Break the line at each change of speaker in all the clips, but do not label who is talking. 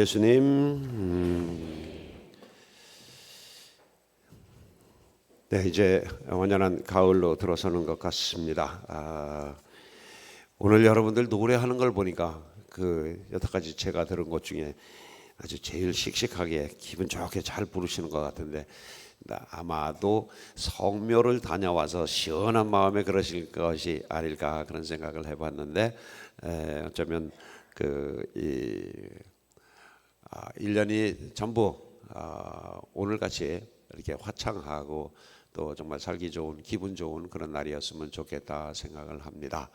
예수님, 음, 네 이제 완연한 가을로 들어서는 것 같습니다. 아, 오늘 여러분들 노래하는 걸 보니까 그 여태까지 제가 들은 것 중에 아주 제일 씩씩하게 기분 좋게 잘 부르시는 것 같은데 나- 아마도 성묘를 다녀와서 시원한 마음에 그러실 것이 아닐까 그런 생각을 해봤는데 에, 어쩌면 그이 아, 1년이 전부 아, 오늘같이 이렇게 화창하고 또 정말 살기 좋은 기분 좋은 그런 날이었으면 좋겠다 생각을 합니다.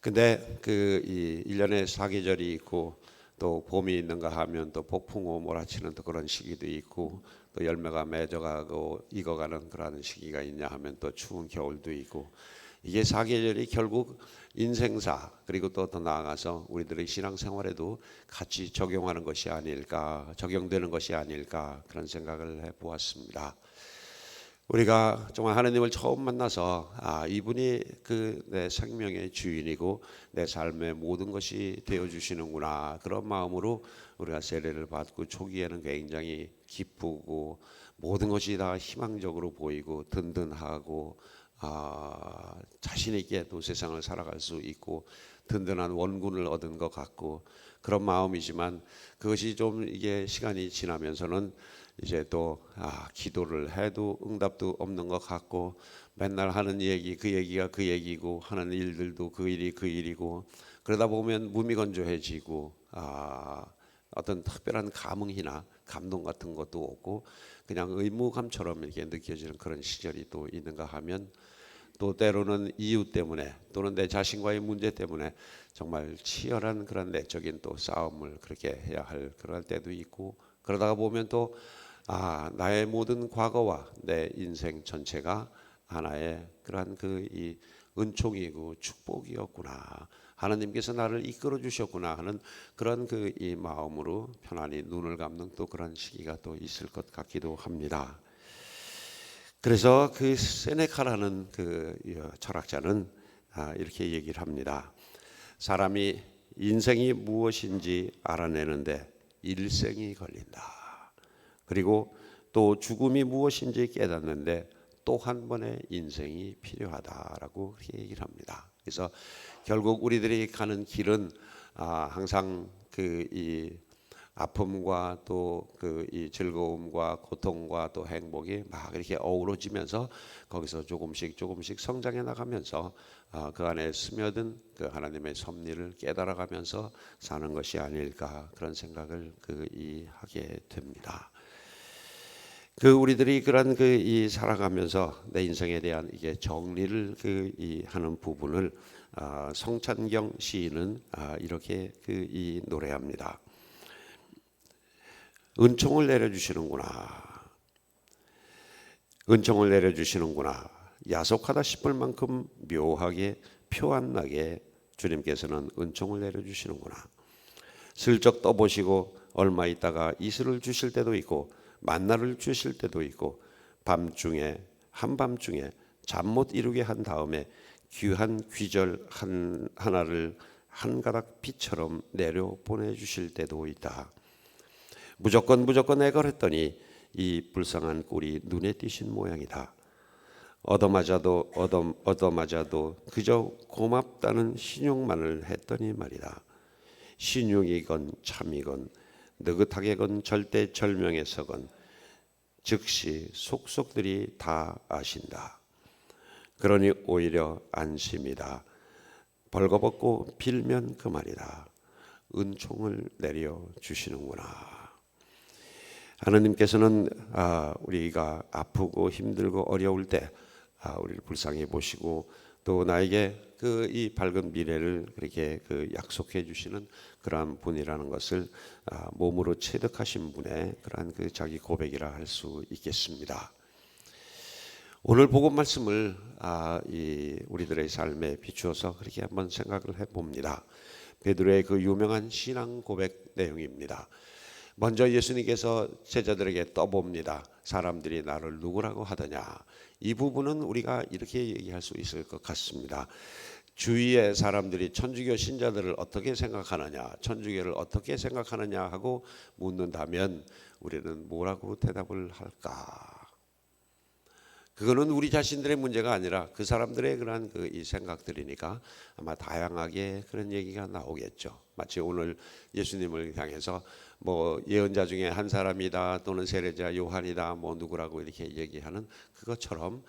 근데 그 이 1년에 사계절이 있고 또 봄이 있는가 하면 또 폭풍우 몰아치는 또 그런 시기도 있고 또 열매가 맺어가고 익어가는 그런 시기가 있냐 하면 또 추운 겨울도 있고 이게 사계절이 결국 인생사 그리고 또 더 나아가서 우리들의 신앙생활에도 같이 적용하는 것이 아닐까 적용되는 것이 아닐까 그런 생각을 해보았습니다. 우리가 정말 하나님을 처음 만나서 아 이분이 그 내 생명의 주인이고 내 삶의 모든 것이 되어 주시는구나 그런 마음으로 우리가 세례를 받고 초기에는 굉장히 기쁘고 모든 것이 다 희망적으로 보이고 든든하고 아 자신 있게 또 세상을 살아갈 수 있고 든든한 원군을 얻은 것 같고 그런 마음이지만 그것이 좀 이게 시간이 지나면서는 이제 또 아, 기도를 해도 응답도 없는 것 같고 맨날 하는 얘기 그 얘기가 그 얘기고 하는 일들도 그 일이 그 일이고 그러다 보면 무미건조해지고 아, 어떤 특별한 감흥이나 감동 같은 것도 없고 그냥 의무감처럼 이렇게 느껴지는 그런 시절이 또 있는가 하면 또 때로는 이유 때문에 또는 내 자신과의 문제 때문에 정말 치열한 그런 내적인 또 싸움을 그렇게 해야 할 그럴 때도 있고 그러다가 보면 또 아, 나의 모든 과거와 내 인생 전체가 하나의 그러한 그 이 은총이고 축복이었구나. 하나님께서 나를 이끌어 주셨구나 하는 그런 그 이 마음으로 편안히 눈을 감는 또 그런 시기가 또 있을 것 같기도 합니다. 그래서 그 세네카라는 그 철학자는 아, 이렇게 얘기를 합니다. 사람이 인생이 무엇인지 알아내는데 일생이 걸린다. 그리고 또 죽음이 무엇인지 깨닫는데 또 한 번의 인생이 필요하다라고 그렇게 얘기를 합니다. 그래서 결국 우리들이 가는 길은 아, 항상 그 이 아픔과 또 그 이 즐거움과 고통과 또 행복이 막 이렇게 어우러지면서 거기서 조금씩 조금씩 성장해 나가면서 아, 그 안에 스며든 그 하나님의 섭리를 깨달아가면서 사는 것이 아닐까 그런 생각을 그 이 하게 됩니다. 그 우리들이 그런 그 이 살아가면서 내 인생에 대한 이게 정리를 그 이 하는 부분을 아, 성찬경 시인은 아, 이렇게 그 이 노래합니다. 은총을 내려주시는구나. 은총을 내려주시는구나. 야속하다 싶을 만큼 묘하게 표안 나게 주님께서는 은총을 내려주시는구나. 슬쩍 떠보시고 얼마 있다가 이슬을 주실 때도 있고 만나를 주실 때도 있고 밤중에 한밤중에 잠 못 이루게 한 다음에 귀한 귀절 한 하나를 한 가닥 빛처럼 내려 보내 주실 때도 있다. 무조건 무조건 애걸했더니 이 불쌍한 꼴이 눈에 띄신 모양이다. 얻어맞아도 얻어 얻어맞아도 그저 고맙다는 신용만을 했더니 말이다. 신용이건 참이건 느긋하게건 절대 절명에서건 즉시 속속들이 다 아신다. 그러니 오히려 안심이다. 벌거벗고 빌면 그만이다. 은총을 내려 주시는구나. 하나님께서는 아, 우리가 아프고 힘들고 어려울 때 아, 우리를 불쌍히 보시고 또 나에게 그 이 밝은 미래를 그렇게 그 약속해 주시는 그러한 분이라는 것을 아, 몸으로 체득하신 분의 그러한 그 자기 고백이라 할 수 있겠습니다. 오늘 복음 말씀을 아, 이 우리들의 삶에 비추어서 그렇게 한번 생각을 해 봅니다. 베드로의 그 유명한 신앙 고백 내용입니다. 먼저 예수님께서 제자들에게 떠봅니다. 사람들이 나를 누구라고 하더냐. 이 부분은 우리가 이렇게 얘기할 수 있을 것 같습니다. 주위의 사람들이 천주교 신자들을 어떻게 생각하느냐, 천주교를 어떻게 생각하느냐 하고 묻는다면 우리는 뭐라고 대답을 할까? 그거는 우리 자신들의 문제가 아니라 그 사람들의 그런 그이 생각들이니까 아마 다양하게 그런 얘기가 나오겠죠. 마치 오늘 예수님을 향해서 뭐 예언자 중에 한 사람이다 또는 세례자 요한이다 뭐 누구라고 이렇게 얘기하는 그것처럼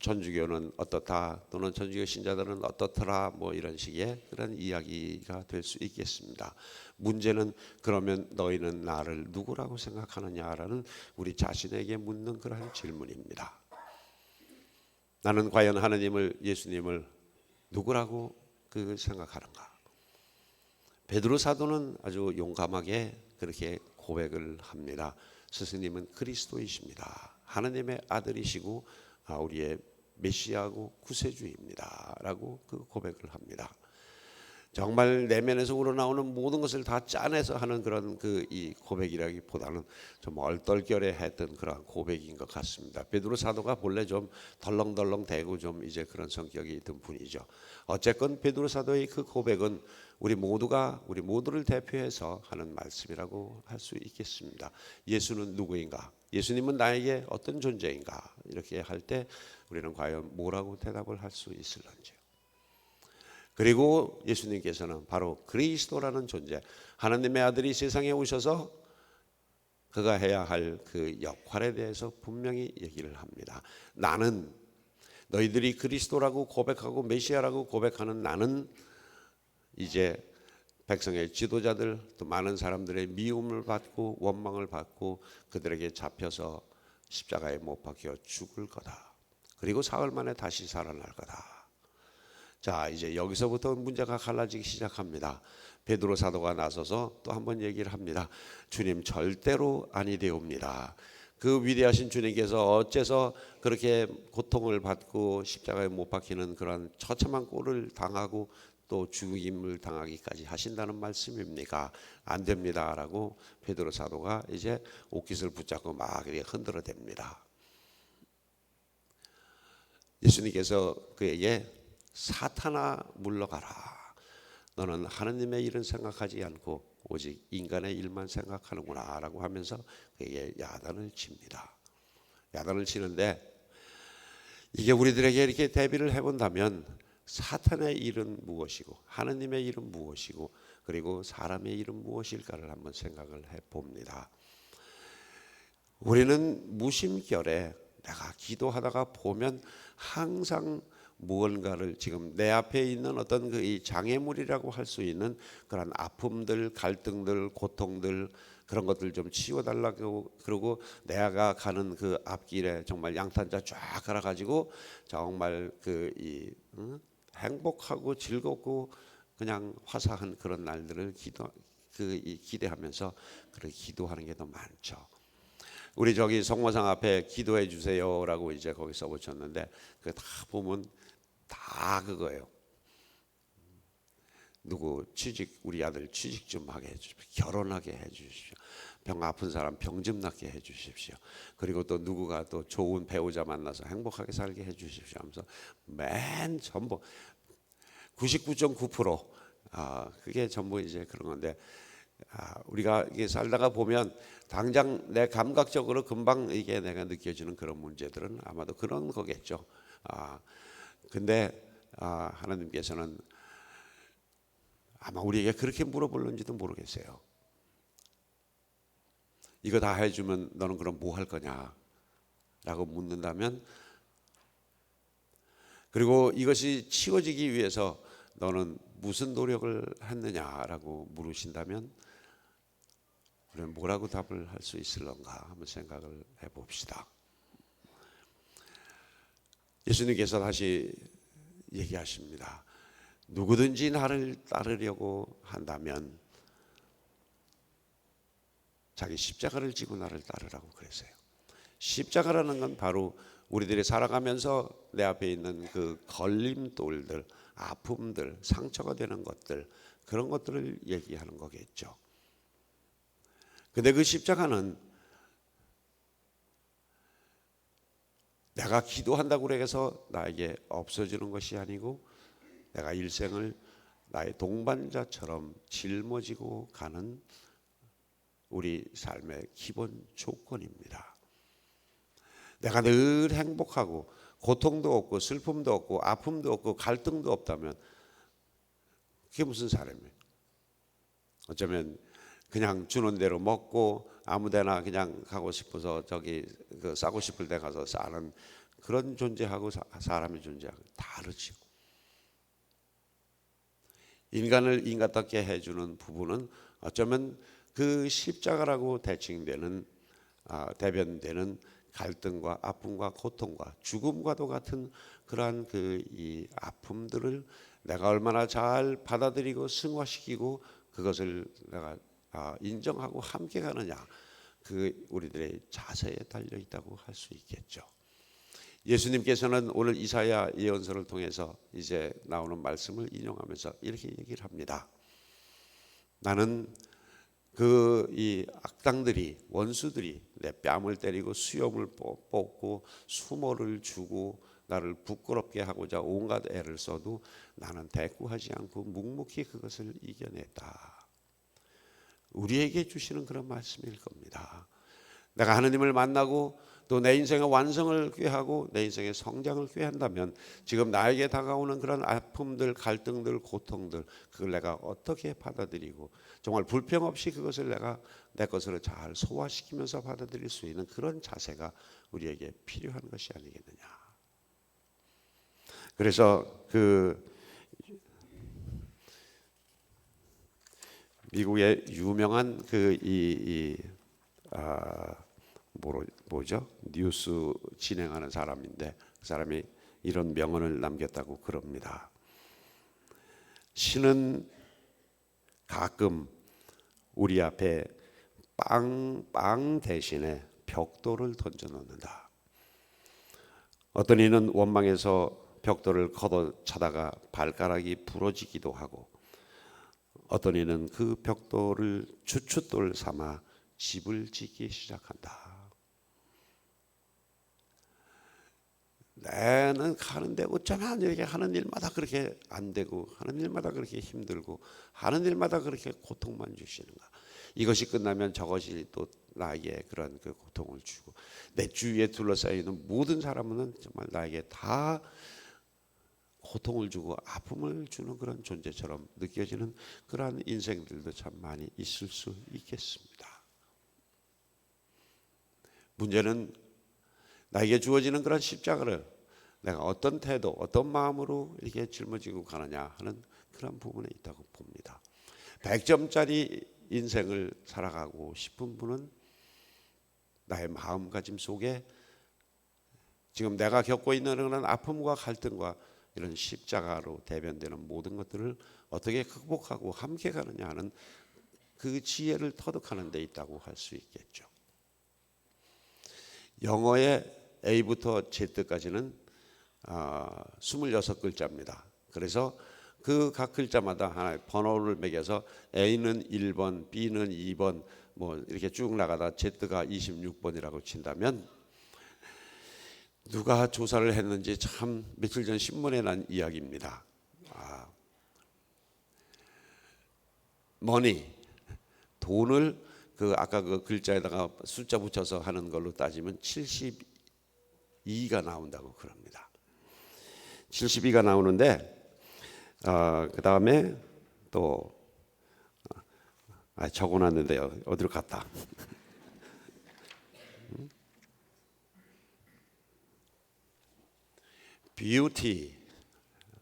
천주교는 어떻다 또는 천주교 신자들은 어떻더라 뭐 이런 식의 그런 이야기가 될 수 있겠습니다. 문제는 그러면 너희는 나를 누구라고 생각하느냐라는 우리 자신에게 묻는 그러한 질문입니다. 나는 과연 하나님을 예수님을 누구라고 그 생각하는가? 베드로 사도는 아주 용감하게 그렇게 고백을 합니다. 스승님은 그리스도이십니다. 하나님의 아들이시고 아, 우리의 메시아고 구세주입니다라고 그 고백을 합니다. 정말 내면에서 우러나오는 모든 것을 다 짜내서 하는 그런 그 이 고백이라기보다는 좀 얼떨결에 했던 그런 고백인 것 같습니다. 베드로 사도가 본래 좀 덜렁덜렁 대고 좀 이제 그런 성격이 있던 분이죠. 어쨌건 베드로 사도의 그 고백은 우리 모두가 우리 모두를 대표해서 하는 말씀이라고 할 수 있겠습니다. 예수는 누구인가? 예수님은 나에게 어떤 존재인가? 이렇게 할 때 우리는 과연 뭐라고 대답을 할 수 있을런지요. 그리고 예수님께서는 바로 그리스도라는 존재, 하나님의 아들이 세상에 오셔서 그가 해야 할 그 역할에 대해서 분명히 얘기를 합니다. 나는 너희들이 그리스도라고 고백하고 메시아라고 고백하는 나는 이제 백성의 지도자들 또 많은 사람들의 미움을 받고 원망을 받고 그들에게 잡혀서 십자가에 못 박혀 죽을 거다. 그리고 사흘 만에 다시 살아날 거다. 자, 이제 여기서부터 문제가 갈라지기 시작합니다. 베드로 사도가 나서서 또 한 번 얘기를 합니다. 주님 절대로 아니 되옵니다. 그 위대하신 주님께서 어째서 그렇게 고통을 받고 십자가에 못 박히는 그런 처참한 꼴을 당하고 또 죽임을 당하기까지 하신다는 말씀입니까? 안 됩니다라고 베드로 사도가 이제 옷깃을 붙잡고 막 이렇게 흔들어 댑니다. 예수님께서 그에게 사탄아 물러가라. 너는 하느님의 일은 생각하지 않고 오직 인간의 일만 생각하는구나라고 하면서 그에게 야단을 칩니다. 야단을 치는데 이게 우리들에게 이렇게 대비를 해본다면 사탄의 일은 무엇이고 하느님의 일은 무엇이고 그리고 사람의 일은 무엇일까를 한번 생각을 해봅니다. 우리는 무심결에 내가 기도하다가 보면 항상 무언가를 지금 내 앞에 있는 어떤 그 장애물이라고 할 수 있는 그런 아픔들, 갈등들, 고통들 그런 것들 좀 치워 달라고 그러고 내가 가는 그 앞길에 정말 양탄자 쫙 갈아 가지고 정말 그이 응? 행복하고 즐겁고 그냥 화사한 그런 날들을 기도 그 기대하면서 그렇게 기도하는 게 더 많죠. 우리 저기 성모상 앞에 기도해 주세요라고 이제 거기 써 붙였는데 그 다 보면 다 그거예요. 누구 취직 우리 아들 취직 좀 하게 해 주십시오. 결혼하게 해 주십시오. 병 아픈 사람 병 좀 낫게 해 주십시오. 그리고 또 누구가 또 좋은 배우자 만나서 행복하게 살게 해 주십시오. 하면서 맨 전부 99.9% 아, 그게 전부 이제 그런 건데 아, 우리가 이게 살다가 보면 당장 내 감각적으로 금방 이게 내가 느껴지는 그런 문제들은 아마도 그런 거겠죠. 아, 근데 아, 하나님께서는 아마 우리에게 그렇게 물어볼는지도 모르겠어요. 이거 다 해주면 너는 그럼 뭐 할 거냐? 라고 묻는다면 그리고 이것이 치워지기 위해서 너는 무슨 노력을 했느냐라고 물으신다면 우리는 뭐라고 답을 할 수 있을런가 한번 생각을 해봅시다. 예수님께서 다시 얘기하십니다. 누구든지 나를 따르려고 한다면 자기 십자가를 지고 나를 따르라고 그랬어요. 십자가라는 건 바로 우리들이 살아가면서 내 앞에 있는 그 걸림돌들, 아픔들, 상처가 되는 것들 그런 것들을 얘기하는 거겠죠. 근데 그 십자가는 내가 기도한다고 해서 나에게 없어지는 것이 아니고 내가 일생을 나의 동반자처럼 짊어지고 가는 우리 삶의 기본 조건입니다. 내가 늘 행복하고 고통도 없고 슬픔도 없고 아픔도 없고 갈등도 없다면 그게 무슨 사람이에요? 어쩌면 그냥 주는 대로 먹고 아무데나 그냥 가고 싶어서 저기 그 싸고 싶을 때 가서 싸는 그런 존재하고 사, 사람의 존재하고 다르죠. 인간을 인간답게 해주는 부분은 어쩌면 그 십자가라고 대칭되는 아, 대변되는 갈등과 아픔과 고통과 죽음과도 같은 그러한 그 이 아픔들을 내가 얼마나 잘 받아들이고 승화시키고 그것을 내가 아, 인정하고 함께 가느냐 그 우리들의 자세에 달려 있다고 할 수 있겠죠. 예수님께서는 오늘 이사야 예언서를 통해서 이제 나오는 말씀을 인용하면서 이렇게 얘기를 합니다. 나는 그 이 악당들이 원수들이 내 뺨을 때리고 수염을 뽑- 뽑고 수모를 주고 나를 부끄럽게 하고자 온갖 애를 써도 나는 대꾸하지 않고 묵묵히 그것을 이겨냈다. 우리에게 주시는 그런 말씀일 겁니다. 내가 하느님을 만나고 또 내 인생의 완성을 꾀하고 내 인생의 성장을 꾀한다면 지금 나에게 다가오는 그런 아픔들, 갈등들, 고통들 그걸 내가 어떻게 받아들이고 정말 불평 없이 그것을 내가 내 것으로 잘 소화시키면서 받아들일 수 있는 그런 자세가 우리에게 필요한 것이 아니겠느냐. 그래서 그 미국의 유명한 그이 이, 아, 뭐로 뭐죠? 뉴스 진행하는 사람인데 그 사람이 이런 명언을 남겼다고 그럽니다. 신은 가끔 우리 앞에 빵, 빵 대신에 벽돌을 던져 놓는다. 어떤 이는 원망해서 벽돌을 걷어 차다가 발가락이 부러지기도 하고 어떤 이는 그 벽돌을 주춧돌 삼아 집을 짓기 시작한다. 내는 가는데 어쩌면 이렇게 하는 일마다 그렇게 안 되고 하는 일마다 그렇게 힘들고 하는 일마다 그렇게 고통만 주시는가? 이것이 끝나면 저것이 또 나에게 그런 그 고통을 주고 내 주위에 둘러싸여 있는 모든 사람은 정말 나에게 다 고통을 주고 아픔을 주는 그런 존재처럼 느껴지는 그러한 인생들도 참 많이 있을 수 있겠습니다. 문제는 나에게 주어지는 그런 십자가를 내가 어떤 태도, 어떤 마음으로 이렇게 짊어지고 가느냐 하는 그런 부분에 있다고 봅니다. 100점짜리 인생을 살아가고 싶은 분은 나의 마음가짐 속에 지금 내가 겪고 있는 그런 아픔과 갈등과 이런 십자가로 대변되는 모든 것들을 어떻게 극복하고 함께 가느냐 하는 그 지혜를 터득하는 데 있다고 할 수 있겠죠. 영어의 A부터 Z까지는 아, 26글자입니다. 그래서 그 각 글자마다 하나의 번호를 매겨서 A는 1번, B는 2번 뭐 이렇게 쭉 나가다 Z가 26번이라고 친다면 누가 조사를 했는지 참 며칠 전 신문에 난 이야기입니다. 아, 머니 돈을 그 아까 그 글자에다가 숫자 붙여서 하는 걸로 따지면 72가 나온다고 그럽니다. 72가 나오는데 어, 그 다음에 또 아, 적어놨는데요. 어디로 갔다? 뷰티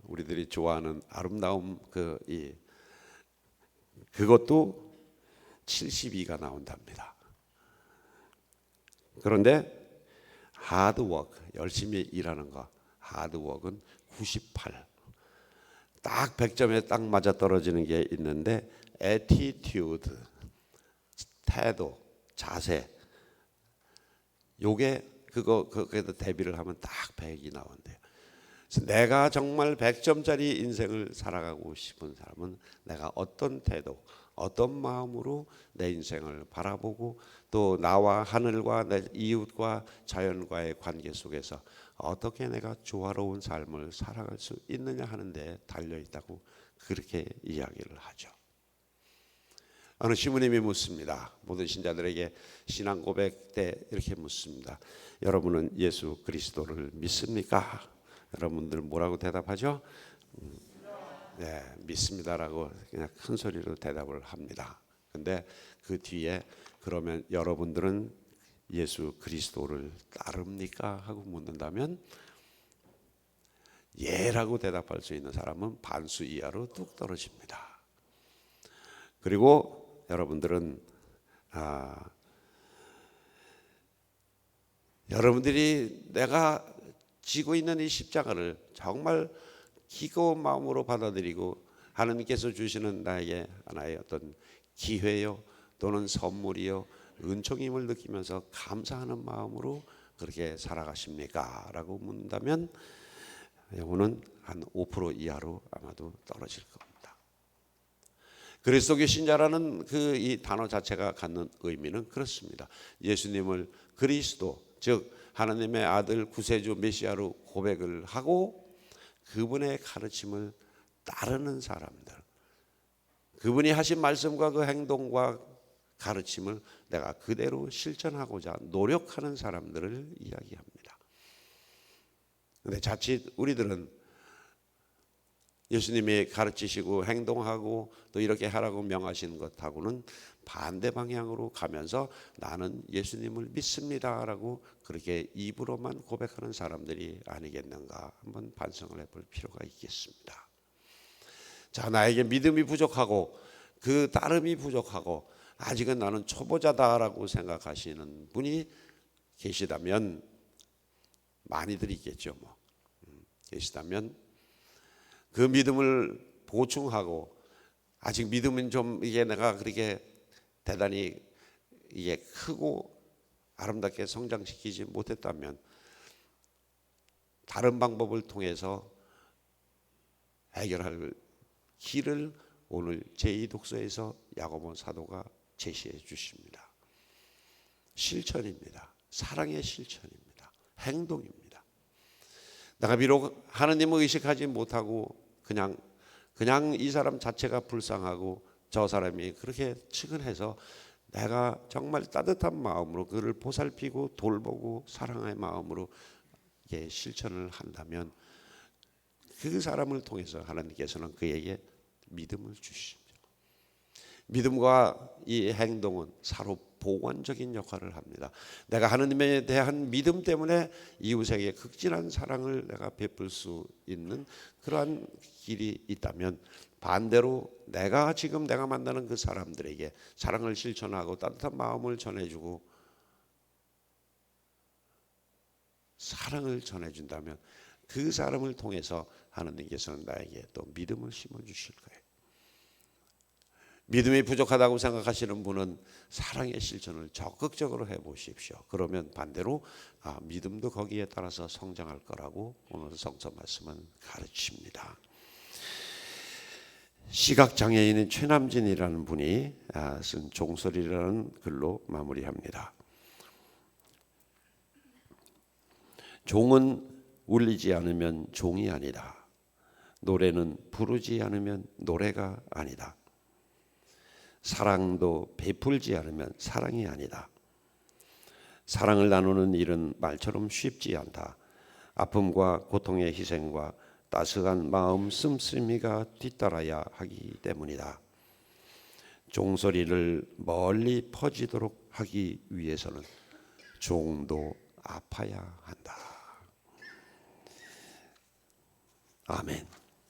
우리들이 좋아하는 아름다움 그 이 그것도 72가 나온답니다. 그런데 하드워크 열심히 일하는 거 하드워크는 98. 딱 100점에 딱 맞아 떨어지는 게 있는데 attitude 태도 자세 요게 그거 그거에다 대비를 하면 딱 100이 나온대요. 내가 정말 100점짜리 인생을 살아가고 싶은 사람은 내가 어떤 태도, 어떤 마음으로 내 인생을 바라보고 또 나와 하늘과 내 이웃과 자연과의 관계 속에서 어떻게 내가 조화로운 삶을 살아갈 수 있느냐 하는데 달려 있다고 그렇게 이야기를 하죠. 어느 시부님이 묻습니다. 모든 신자들에게 신앙 고백 때 이렇게 묻습니다. 여러분은 예수 그리스도를 믿습니까? 여러분들 뭐라고 대답하죠? 음, 네, 믿습니다라고 그냥 큰 소리로 대답을 합니다. 근데 그 뒤에 그러면 여러분들은 예수 그리스도를 따릅니까? 하고 묻는다면 예라고 대답할 수 있는 사람은 반수 이하로 뚝 떨어집니다. 그리고 여러분들은 아, 여러분들이 내가 지고 있는 이 십자가를 정말 기꺼운 마음으로 받아들이고 하나님께서 주시는 나에게 하나의 어떤 기회요 또는 선물이요 은총임을 느끼면서 감사하는 마음으로 그렇게 살아가십니까? 라고 묻는다면 영혼은 한 5% 이하로 아마도 떨어질 겁니다. 그리스도교 신자라는 그 이 단어 자체가 갖는 의미는 그렇습니다. 예수님을 그리스도 즉 하나님의 아들 구세주 메시아로 고백을 하고 그분의 가르침을 따르는 사람들. 그분이 하신 말씀과 그 행동과 가르침을 내가 그대로 실천하고자 노력하는 사람들을 이야기합니다. 근데 자칫 우리들은 예수님이 가르치시고 행동하고 또 이렇게 하라고 명하시는 것하고는 반대 방향으로 가면서 나는 예수님을 믿습니다라고 그렇게 입으로만 고백하는 사람들이 아니겠는가 한번 반성을 해볼 필요가 있겠습니다. 자, 나에게 믿음이 부족하고 그 따름이 부족하고 아직은 나는 초보자다라고 생각하시는 분이 계시다면 많이들 있겠죠, 뭐. 음, 계시다면 그 믿음을 보충하고 아직 믿음은 좀 이게 내가 그렇게 대단히 이게 크고 아름답게 성장시키지 못했다면 다른 방법을 통해서 해결할 길을 오늘 제2독서에서 야고보 사도가 제시해 주십니다. 실천입니다. 사랑의 실천입니다. 행동입니다. 내가 비록 하느님을 의식하지 못하고 그냥 그냥 이 사람 자체가 불쌍하고 저 사람이 그렇게 측은해서 내가 정말 따뜻한 마음으로 그를 보살피고 돌보고 사랑의 마음으로 이게 실천을 한다면 그 사람을 통해서 하나님께서는 그에게 믿음을 주십니다. 믿음과 이 행동은 서로 보완적인 역할을 합니다. 내가 하나님에 대한 믿음 때문에 이웃에게 극진한 사랑을 내가 베풀 수 있는 그러한 길이 있다면 반대로 내가 지금 내가 만나는 그 사람들에게 사랑을 실천하고 따뜻한 마음을 전해주고 사랑을 전해준다면 그 사람을 통해서 하나님께서는 나에게 또 믿음을 심어 주실 거예요. 믿음이 부족하다고 생각하시는 분은 사랑의 실천을 적극적으로 해 보십시오. 그러면 반대로 아, 믿음도 거기에 따라서 성장할 거라고 오늘 성서 말씀은 가르칩니다. 시각 장애인인 최남진이라는 분이 아, 쓴 종설이라는 글로 마무리합니다. 종은 울리지 않으면 종이 아니다. 노래는 부르지 않으면 노래가 아니다. 사랑도 베풀지 않으면 사랑이 아니다. 사랑을 나누는 일은 말처럼 쉽지 않다. 아픔과 고통의 희생과 따스한 마음 씀씀이가 뒤따라야 하기 때문이다. 종소리를 멀리 퍼지도록 하기 위해서는 종도 아파야 한다. 아멘.